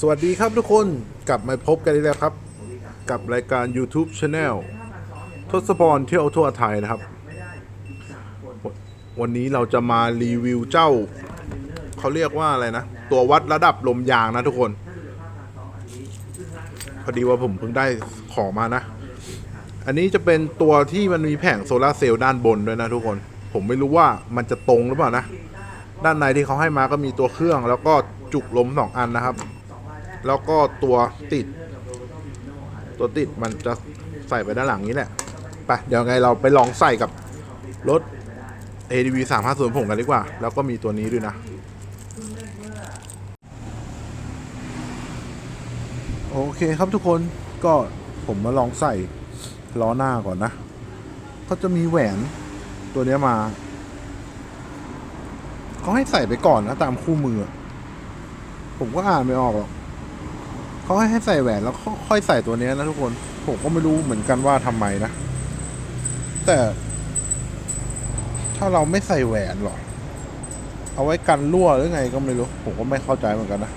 สวัสดีครับทุกคนกลับมาพบกันอีกแล้วครับ กับรายการ YouTube Channel ทศพรเที่ยวทั่วไทยนะครับ วันนี้เราจะมารีวิวเจ้า เขาเรียกว่าอะไรนะ ตัววัดระดับลมยางนะทุกคน พอดีว่าผมเพิ่งได้ของมานะ อันนี้จะเป็นตัวที่มันมีแผงโซลาเซลล์ด้านบนด้วยนะทุกคน ผมไม่รู้ว่ามันจะตรงหรือเปล่านะ ด้านในที่เขาให้มาก็มีตัวเครื่อง แล้วก็จุกลมสองอันนะครับ แล้วก็ตัวติด ตัวติดมันจะใส่ไปด้านหลังนี้แหละไปเดี๋ยวไงเราไปลองใส่กับรถ ADV 350ผมกันดีกว่า แล้วก็มีตัวนี้ด้วยนะ โอเคครับทุกคนก็ผมมาลองใส่ล้อหน้าก่อนนะเขาจะมีแหวนตัวนี้มาเขาให้ใส่ไปก่อนนะตามคู่มือ ผมก็อ่านไม่ออกหรอก เขาให้ใส่แหวนแล้วค่อยใส่ตัวนี้นะทุกคน ผมก็ไม่รู้เหมือนกันว่าทำไมนะ แต่ ถ้าเราไม่ใส่แหวนหรอ เอาไว้กันรั่วหรือไงก็ไม่รู้ ผมก็ไม่เข้าใจเหมือนกันนะ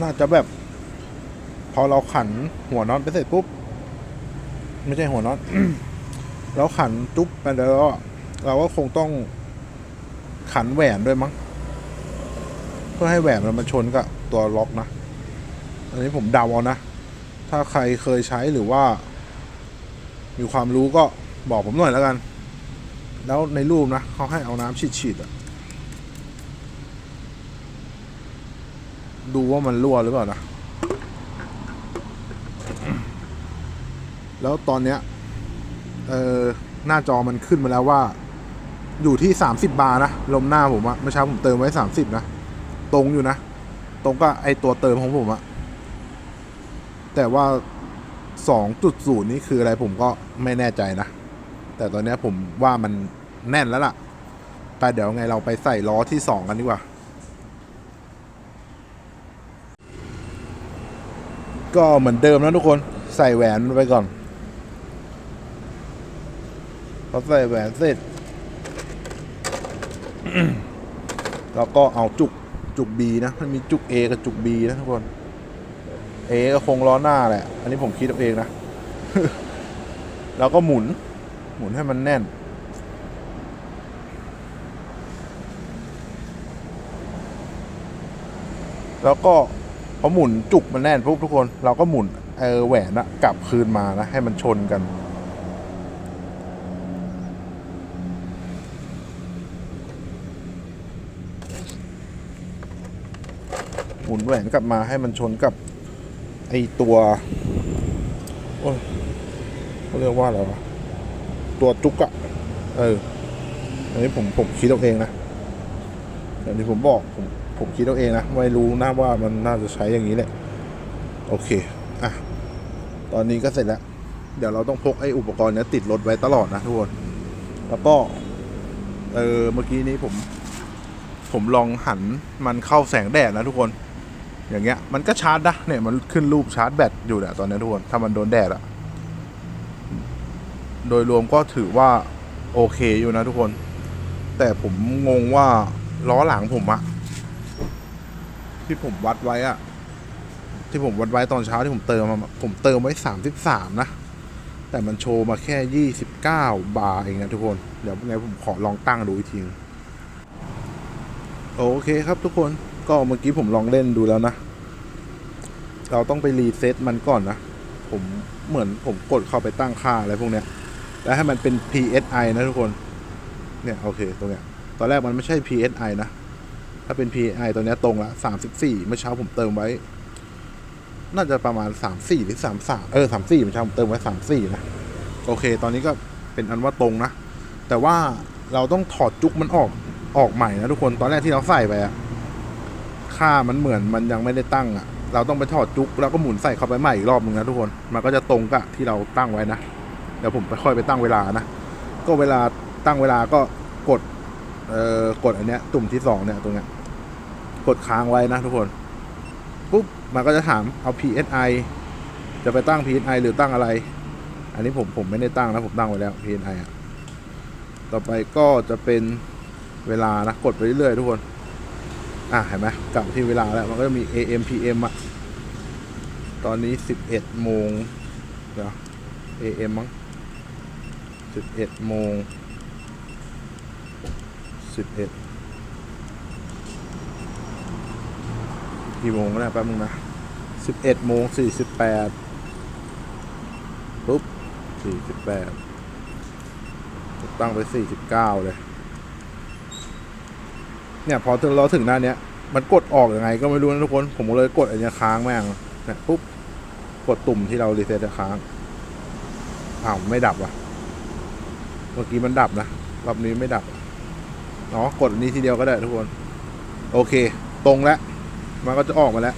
น่าจะแบบ พอเราขันหัวน็อตไปเสร็จปุ๊บ ไม่ใช่หัวน็อตแล้วขันจุ๊บไปแล้วเราก็คงต้องขันแหวนด้วยมั้ง พื่อให้แหวนมันมาชนกับตัวล็อกนะ อันนี้ผมเดาเอานะ ถ้าใครเคยใช้หรือว่า มีความรู้ก็บอกผมหน่อยแล้วกัน แล้วในรูปนะเขาให้เอาน้ำฉีดๆอะดูว่ามันรั่วหรือเปล่านะ แล้วตอนเนี้ย เออหน้าจอมันขึ้นมาแล้วว่า อยู่ที่ 30 บาร์นะ ลมหน้าผมอะเมื่อเช้าผมเติมไว้ 30 นะ ตรงอยู่นะ ตรงกับไอตัวเติมของผมอะแต่ว่า 2.0 นี่คืออะไรผมก็ไม่แน่ใจนะ แต่ตอนนี้ผมว่ามันแน่นแล้วล่ะไปเดี๋ยวไงเราไปใส่ล้อที่ 2 กันดีกว่า ก็เหมือนเดิมนะทุกคนใส่แหวนมันไปก่อนพอใส่แหวนเสร็จ แล้วก็เอาจุก จุก B นะ มันมีจุก A กับจุก B นะทุกคน A ก็คงล้อหน้าแหละ อันนี้ผมคิดเอาเองนะ แล้วก็หมุน หมุนให้มันแน่น แล้วก็พอหมุนจุกมันแน่นปุ๊บทุกคน เราก็หมุนเออแหวนอะกลับคืนมานะ ให้มันชนกัน หมุนแหวนกลับมาให้มันชนกับไอตัวโอ้ยเขาเรียกว่าอะไรวะตัวจุกอะเอออันนี้ผมผมคิดเอาเองนะอย่างที่ผมบอกผมผมคิดเอาเองนะไม่รู้นะว่ามันน่าจะใช้อย่างนี้แหละโอเคอะตอนนี้ก็เสร็จแล้ว เดี๋ยวเราต้องพกไอ้อุปกรณ์นี้ติดรถไว้ตลอดนะทุกคนแล้วก็เออเมื่อกี้นี้ผม ผมลองหันมันเข้าแสงแดดนะทุกคน อย่างเงี้ยมันก็ชาร์จนะเนี่ยมันขึ้นรูปชาร์จแบตอยู่เนี่ยตอนนี้ทุกคนถ้ามันโดนแดดอะโดยรวมก็ถือว่าโอเคอยู่นะทุกคน แต่ผมงงว่าล้อหลังผมอะที่ผมวัดไว้อะที่ผมวัดไว้ตอนเช้าที่ผมเติมมาผมเติมไว้สามสิบสามนะ แต่มันโชว์มาแค่ยี่สิบเก้าบาร์เองนะทุกคน เดี๋ยวไงผมขอลองตั้งดูอีกทีโอเคครับทุกคน ก็เมื่อกี้ผมลองเล่นดูแล้วนะ เราต้องไปรีเซ็ตมันก่อนนะ ผมเหมือนผมกดเข้าไปตั้งค่าอะไรพวกเนี้ย แล้วให้มันเป็น PSI นะทุกคน เนี่ยโอเคตรงเนี้ย ตอนแรกมันไม่ใช่ PSI นะ ถ้าเป็น PSI ตัวเนี้ยตรงละ34 เมื่อเช้าผมเติมไว้ น่าจะประมาณ 34 หรือ 33 เออ 34 เมื่อเช้าผมเติมไว้ 34 นะ โอเค ตอนนี้ก็เป็นอันว่าตรงนะ แต่ว่าเราต้องถอดจุกมันออกออกใหม่นะทุกคน ตอนแรกที่เราใส่ไปอะ ค่ามันเหมือนมันยังไม่ได้ตั้งอะเราต้องไปถอดจุกแล้วก็หมุนใส่เข้าไปใหม่อีกรอบนึงนะทุกคน มันก็จะตรงกับที่เราตั้งไว้นะ เดี๋ยวผมไปค่อยไปตั้งเวลานะ ก็เวลาตั้งเวลาก็กด เอ่อกดอันเนี้ยตุ่มที่สองเนี่ยตรงเนี้ย กดค้างไว้นะทุกคน ปุ๊บ มันก็จะถามเอา PSI จะไปตั้ง PSI หรือตั้งอะไร อันนี้ผมผมไม่ได้ตั้งนะผมตั้งไว้แล้ว PSI อะ ต่อไปก็จะเป็นเวลานะ กดไปเรื่อยๆทุกคน อะเห็นไหมกลับที่เวลาแล้ว มันก็จะมี AM PM อะ ตอนนี้11โมงเดี๋ยว AM มั้ง11โมง11กี่โมงแล้วแป๊บนึงนะ11โมง48ปุ๊บ48ตั้งไป49เลย เนี่ยพอเราถึงหน้าเนี้ย มันกดออกยังไง ก็ไม่รู้นะทุกคน ผมเลยกดอันนี้ค้างแม่งเนี่ยปุ๊บกดตุ่มที่เรารีเซ็ตค้างอ้าวไม่ดับว่ะ เมื่อกี้มันดับนะรอบนี้ไม่ดับเนาะกดอันนี้ทีเดียวก็ได้ทุกคน โอเค ตรงแล้วมันก็จะออกมาแล้ว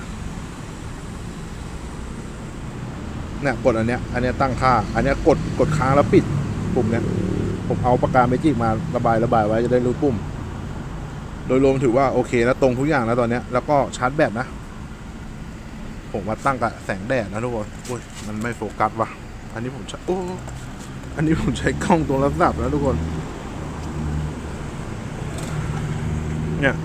เนี่ยกดอันเนี้ย อันเนี้ยตั้งค่า อันเนี้ยกดกดค้างแล้วปิดปุ่มเนี้ย ผมเอาปากกาเมจิกมาระบายระบายไว้จะได้รู้ปุ่ม โดยรวมถือว่าโอเคแล้วตรงทุกอย่างแล้วตอนนี้แล้วก็ชาร์จแบตนะ ผมมาตั้งกับแสงแดดนะทุกคนโอ้ยมันไม่โฟกัสว่ะ อันนี้ผมใช้โอ้อันนี้ผมใช้กล้องตัวรับสับนะทุกคน เนี่ย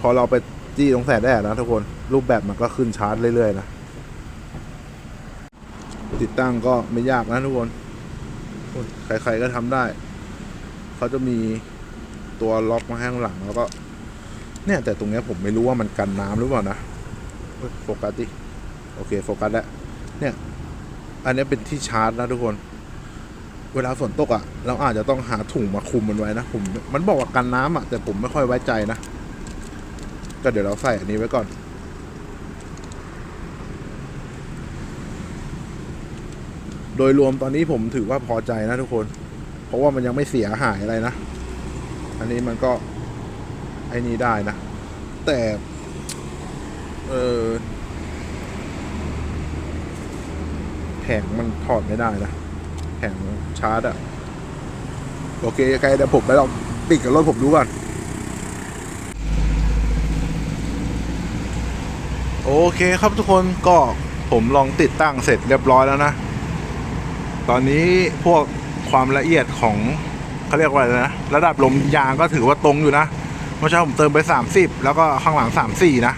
พอเราไปจี้ตรงแสงแดดนะทุกคน รูปแบบมันก็ขึ้นชาร์จเรื่อยๆนะติดตั้งก็ไม่ยากนะทุกคน ใครๆก็ทำได้ เขาจะมี ตัวล็อกมาให้ข้างหลังแล้วก็ เนี่ยแต่ตรงเนี้ยผมไม่รู้ว่ามันกันน้ำหรือเปล่านะโฟกัสดิโอเคโฟกัสแล้วเนี่ย อันนี้เป็นที่ชาร์จนะทุกคน เวลาฝนตกอะ่ะ เราอาจจะต้องหาถุงมาคลุมมันไว้นะผมมันบอกว่ากันน้ำอะแต่ผมไม่ค่อยไว้ใจนะก็เดี๋ยวเราใส่อันนี้ไว้ก่อนโดยรวมตอนนี้ผมถือว่าพอใจนะทุกคน เพราะว่ามันยังไม่เสียหายอะไรนะ อันนี้มันก็ไอ้นี้ได้นะ แต่ เออแผงมันถอดไม่ได้นะแผงชาร์จอะโอเคใครเดี๋ยวผมไปลองติดกับรถผมดูก่อนโอเคครับทุกคนก็ผมลองติดตั้งเสร็จเรียบร้อยแล้วนะ ตอนนี้พวกความละเอียดของ เขาเรียกว่าอะไรนะ ระดับลมยางก็ถือว่าตรงอยู่นะเมื่อเช้าผมเติมไป 30 แล้วก็ข้างหลัง 34 นะ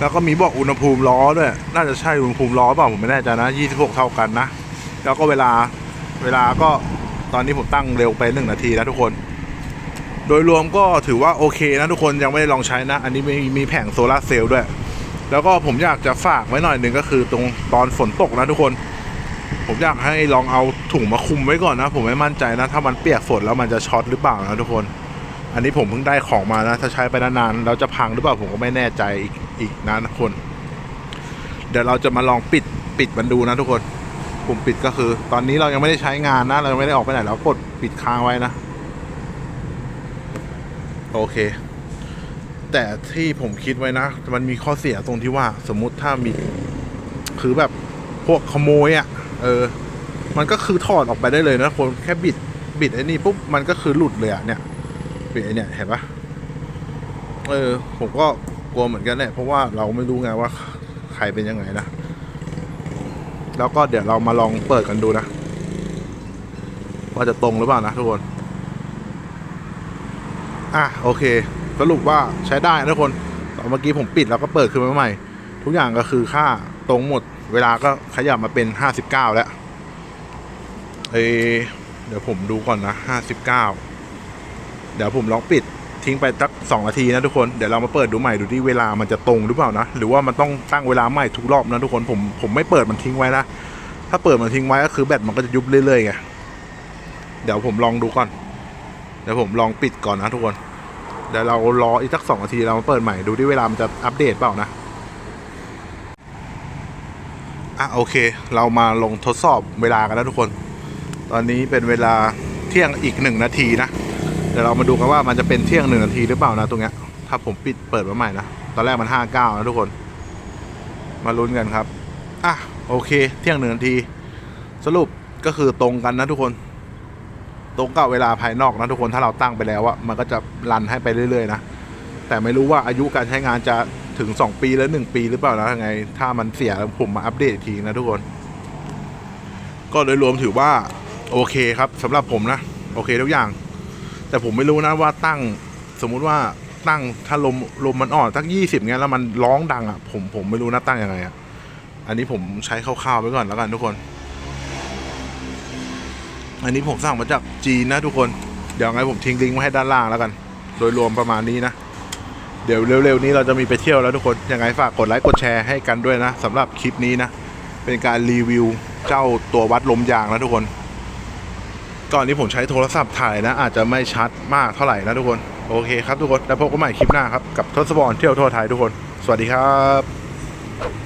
แล้วก็มีบอกอุณหภูมิล้อด้วย น่าจะใช่อุณหภูมิล้อเปล่าผมไม่แน่ใจนะ 26 เท่ากันนะ แล้วก็เวลาเวลาก็ตอนนี้ผมตั้งเร็วไป 1 นาทีนะทุกคน โดยรวมก็ถือว่าโอเคนะทุกคนยังไม่ได้ลองใช้นะ อันนี้มีมีแผงโซลาร์เซลล์ด้วย แล้วก็ผมอยากจะฝากไว้หน่อยหนึ่งก็คือตรงตอนฝนตกนะทุกคน ผมอยากให้ลองเอาถุงมาคุมไว้ก่อนนะ ผมไม่มั่นใจนะ ถ้ามันเปียกฝนแล้วมันจะช็อตหรือเปล่านะทุกคน อันนี้ผมเพิ่งได้ของมานะ ถ้าใช้ไปนานๆแล้วจะพังหรือเปล่าผมก็ไม่แน่ใจอีกอีกนะทุกคน เดี๋ยวเราจะมาลองปิดปิดมันดูนะทุกคนปุ่มปิดก็คือ ตอนนี้เรายังไม่ได้ใช้งานนะ เรายังไม่ได้ออกไปไหนเรากดปิดค้างไว้นะ โอเค แต่ที่ผมคิดไว้นะ มันมีข้อเสียตรงที่ว่า สมมุติถ้ามี คือแบบพวกขโมยอะ่ะ เออ มันก็คือถอดออกไปได้เลยนะคนแค่บิดบิดไอ้นี่ปุ๊บมันก็คือหลุดเลยอะเนี่ยบิดไอ้เนี่ยเห็นปะเออ ผมก็กลัวเหมือนกันแหละเพราะว่าเราไม่รู้ไงว่าใครเป็นยังไงนะแล้วก็เดี๋ยวเรามาลองเปิดกันดูนะ ว่าจะตรงหรือเปล่านะทุกคน อะโอเค สรุปว่าใช้ได้นะทุกคนตอนเมื่อกี้ผมปิดแล้วก็เปิดขึ้นมาใหม่ ทุกอย่างก็คือค่าตรงหมด เวลาก็ขยับมาเป็นห้าสิบเก้าแล้วเอเดี๋ยวผมดูก่อนนะห้าสิบเก้าเดี๋ยวผมลองปิดทิ้งไปสักสองนาทีนะทุกคน เดี๋ยวเรามาเปิดดูใหม่ดูที่เวลามันจะตรงหรือเปล่านะ หรือว่ามันต้องตั้งเวลาใหม่ทุกรอบนะทุกคน ผมผมไม่เปิดมันทิ้งไว้นะ ถ้าเปิดมันทิ้งไว้ก็คือแบตมันก็จะยุบเรื่อยๆไง เดี๋ยวผมลองดูก่อน เดี๋ยวผมลองปิดก่อนนะทุกคน เดี๋ยวเรารออีกสักสองนาทีเรามาเปิดใหม่ดูที่เวลามันจะอัปเดตเปล่านะ อะโอเค เรามาลงทดสอบเวลากันแล้วทุกคน ตอนนี้เป็นเวลาเที่ยงอีกหนึ่งนาทีนะเดี๋ยวเรามาดูกันว่ามันจะเป็นเที่ยงหนึ่งนาทีหรือเปล่านะตรงเนี้ยถ้าผมปิดเปิดมาใหม่นะตอนแรกมันห้าเก้านะทุกคน มาลุ้นกันครับอะโอเค เที่ยงหนึ่งนาที สรุปก็คือตรงกันนะทุกคน ตรงกับเวลาภายนอกนะทุกคนถ้าเราตั้งไปแล้วอะมันก็จะรันให้ไปเรื่อยๆนะแต่ไม่รู้ว่าอายุการใช้งานจะ ถึง 2 ปีแล้ว 1 ปีหรือเปล่านะยังไง ถ้ามันเสียผมมาอัปเดตอีกทีนะทุกคน ก็โดยรวมถือว่า โอเคครับสำหรับผมนะ โอเคทุกอย่าง แต่ผมไม่รู้นะว่าตั้งสมมุติว่าตั้งถ้าลมลมมันอ่อนสักยี่สิบเงี้ยแล้วมันร้องดังอะผมผมไม่รู้นะตั้งยังไงอะอันนี้ผมใช้คร่าวๆไว้ก่อนแล้วกันทุกคน อันนี้ผมสั่งมาจากจีนนะทุกคน เดี๋ยวไงผมทิ้งลิงก์ไว้ให้ด้านล่างแล้วกัน โดยรวมประมาณนี้นะ เดี๋ยวเร็วๆนี้เราจะมีไปเที่ยวแล้วทุกคน ยังไงฝากกดไลค์กดแชร์ให้กันด้วยนะสำหรับคลิปนี้นะ เป็นการรีวิวเจ้าตัววัดลมยางนะทุกคน ก่อนนี้ผมใช้โทรศัพท์ถ่ายนะ อาจจะไม่ชัดมากเท่าไหร่นะทุกคน โอเคครับทุกคน แล้วพบกันใหม่คลิปหน้าครับ กับทศพรเที่ยวทั่วไทยทุกคน สวัสดีครับ